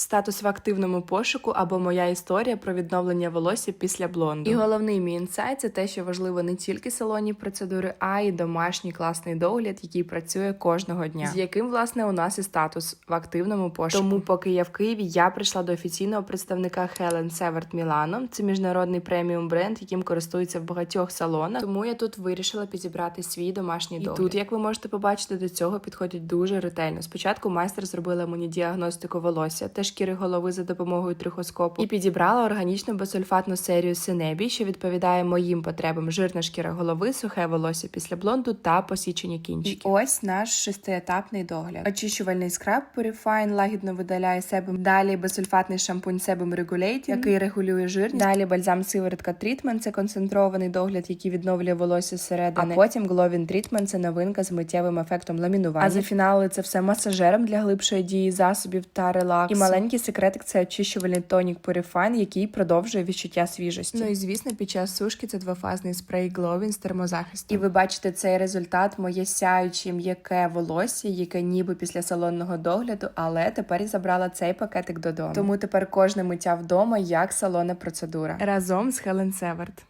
статус в активному пошуку або моя історія про відновлення волосся після блонду. І головний мій інсайт це те, що важливо не тільки салонні процедури, а й домашній класний догляд, який працює кожного дня, з яким власне у нас і статус в активному пошуку. Тому, поки я в Києві, я прийшла до офіційного представника Helen Северт Мілано. Це міжнародний преміум бренд, яким користуються в багатьох салонах. Тому я тут вирішила підібрати свій домашній догляд. І тут, як ви можете побачити, до цього підходять дуже ретельно. Спочатку майстер зробила мені діагностику волосся та шкіри голови за допомогою трихоскопу і підібрала органічну безсульфатну серію Синебі, що відповідає моїм потребам: жирна шкіра голови, сухе волосся після блонду та посічені кінчики. І ось наш шестиетапний догляд. Очищувальний скраб Purifine лагідно видаляє себум. Далі безсульфатний шампунь Sebum Regulate, який регулює жирність. Далі бальзам сиворотка Treatment – це концентрований догляд, який відновлює волосся зсередини. А потім Glowing Treatment – це новинка з миттєвим ефектом ламінування. А за фінали це все масажером для глибшої дії засобів та релаксу. І маленький секретик це очищувальний тонік Purifine, який продовжує відчуття свіжості. Ну і звісно, під час сушки це двофазний спрей Glowing з термозахистом. І ви бачите цей результат, моє сяюче м'яке волосся, яке ніби після салонного догляду, але тепер я забрала цей пакетик додому. Тому тепер кожне миття вдома як салонна процедура разом з Хелен Северт.